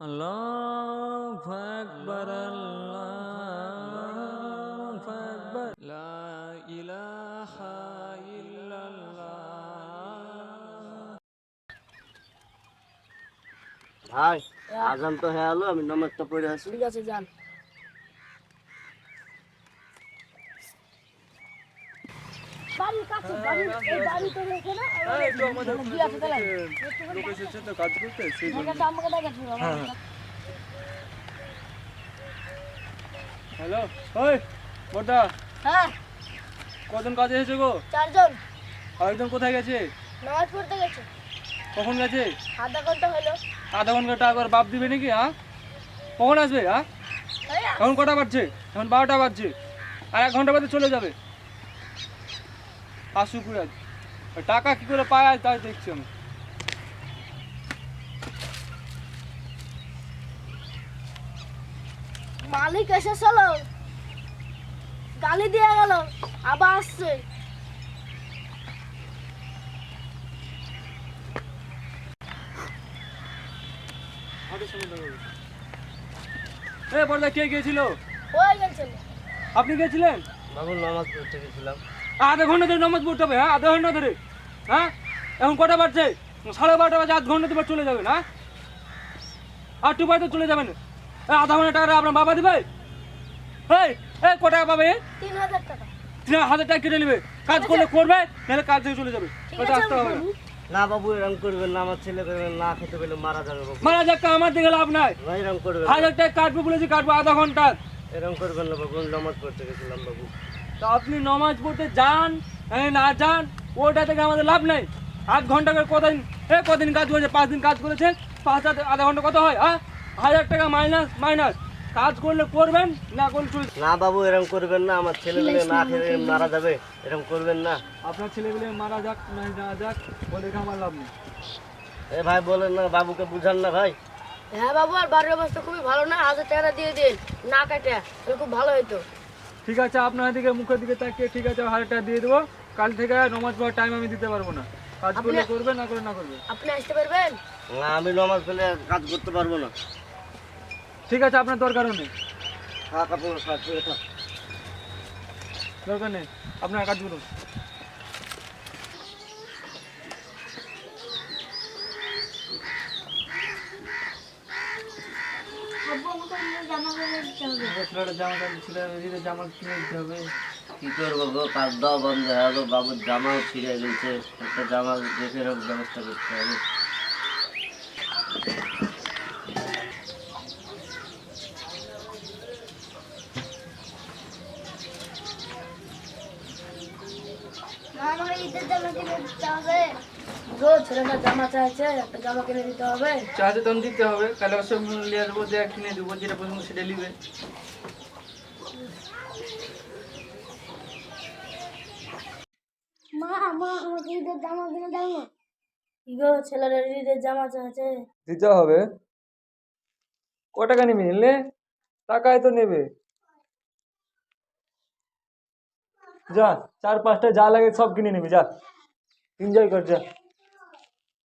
আল্লাহ আকবার আল্লাহ আকবার। লা ইলাহা ইল্লাল্লাহ। ভাই আজান তো হয়ে আলো আমি নামাজটা পড়ে আসি। ঠিক আছে যান। বাড়ির কাছে বাড়ির এই বাড়ি রেখে না একটু আমাদের কি আছে তাহলে লোক এসেছে তো কাজ করতে সেই জন্য। দেখাচ্ছে আমাকে দেখাচ্ছে হ্যালো ওই বড়দা। হ্যাঁ। কজন কাজে এসেছে গো? চারজন। আরেকজন কোথায় গেছে? নামাজ পড়তে গেছে। কখন গেছে? আধা ঘণ্টা হলো। আধা ঘণ্টা টাকা বাপ দিবে নাকি হ্যাঁ? কখন আসবে হ্যাঁ। এখন কটা বাজছে? এখন বারোটা বাজছে। আর এক ঘণ্টা বাদে চলে যাবে। আজ টাকা কি করে পায় তাই দেখছি আমি। মালিক এসেছিল। গালি দিয়ে গেল আবার আসছে। এ কে গিয়েছিল হয়ে গেছে আপনি গেছিলেন? বাবু নামাজ পড়তে গেছিলাম। আধা ঘণ্টা ধরে নামাজ পড়তে হবে হ্যাঁ? আধা ঘণ্টা ধরে হ্যাঁ? এখন কটা বাজছে? সাড়ে বারোটা বাজে আধ ঘণ্টা তোমার চলে যাবেন হ্যাঁ আর টু বাজে চলে যাবেন আধা ঘণ্টা টাকা আপনার বাবা দিবে? এই এই ক পাবে? তিন হাজার টাকা। তিন হাজার টাকা কেটে নেবে। কাজ করলে করবে নাহলে কাজ থেকে চলে যাবে। আসতে হবে না। বাবু। এরকম করবেন না আমার ছেলে করবেন না খেতে পেলে মারা যাবে মারা যাক আমার দিকে লাভ নাই। এরকম করবেন হাজার টাকা কাটবো বলেছি কাটবো আধা ঘণ্টা এরকম করবেন না বাবু নামাজ পড়তে গেছিলাম বাবু। তো আপনি নমাজ পড়তে যান এই না যান ওটা থেকে আমাদের লাভ নেই। আধ ঘণ্টা করে কদিন এ কদিন কাজ করেছে পাঁচ দিন কাজ করেছে পাঁচ হাজার আধা ঘণ্টা কত হয় হ্যাঁ? হাজার টাকা মাইনাস মাইনাস। কাজ করলে করবেন না করলে চলে না। বাবু এরকম করবেন না আমার ছেলে পেলে না খেতে মারা যাবে এরকম করবেন না। আপনার ছেলেগুলো মারা যাক না যাক বলে আমার লাভ নেই। এ ভাই বলেন না বাবুকে বুঝান না ভাই। হ্যাঁ বাবু আর বাড়ির অবস্থা খুবই ভালো না? হাজার টাকাটা দিয়ে দিন। না কাটে তাহলে খুব ভালো হতো ঠিক আছে আপনার দিকে মুখের দিকে তাকিয়ে ঠিক আছে হাজার টাকা দিয়ে দেবো। কাল থেকে নমাজ পড়ার টাইম আমি দিতে পারব না। কাজ করলে করবে না করে না করবে? আপনি আসতে পারবেন? না আমি নামাজ পেলে কাজ করতে পারব না। ঠিক আছে আপনার দরকারও নেই। থাক আপনার দরকার নেই। আপনার কাজ করুন ছেলেটা জামা ছেলেটা জামা কিনে দিতে হবে কি করব গো? কাজ দাও বন্ধ হয়ে গেলো বাবুর জামাও ছিঁড়ে গেছে। একটা জামা দেখে ব্যবস্থা করতে হবে। ঈদের জামা কিনে দিতে হবে। রোজ ছেলেটা জামা চাইছে একটা জামা কিনে দিতে হবে। তখন দিতে হবে কালে অসব নিয়ে আসব কিনে দেবো যেটা পছন্দ সেটা নিবে। মা মা আমাকে ঈদের জামা কিনে দাও না। গো ঈদের জামা চাইছে দিতে হবে। ক টাকা নিবি নিলে? টাকায় তো নেবে। যা চার পাঁচটা যা লাগে সব কিনে নিবি যা। এনজয় কর যা।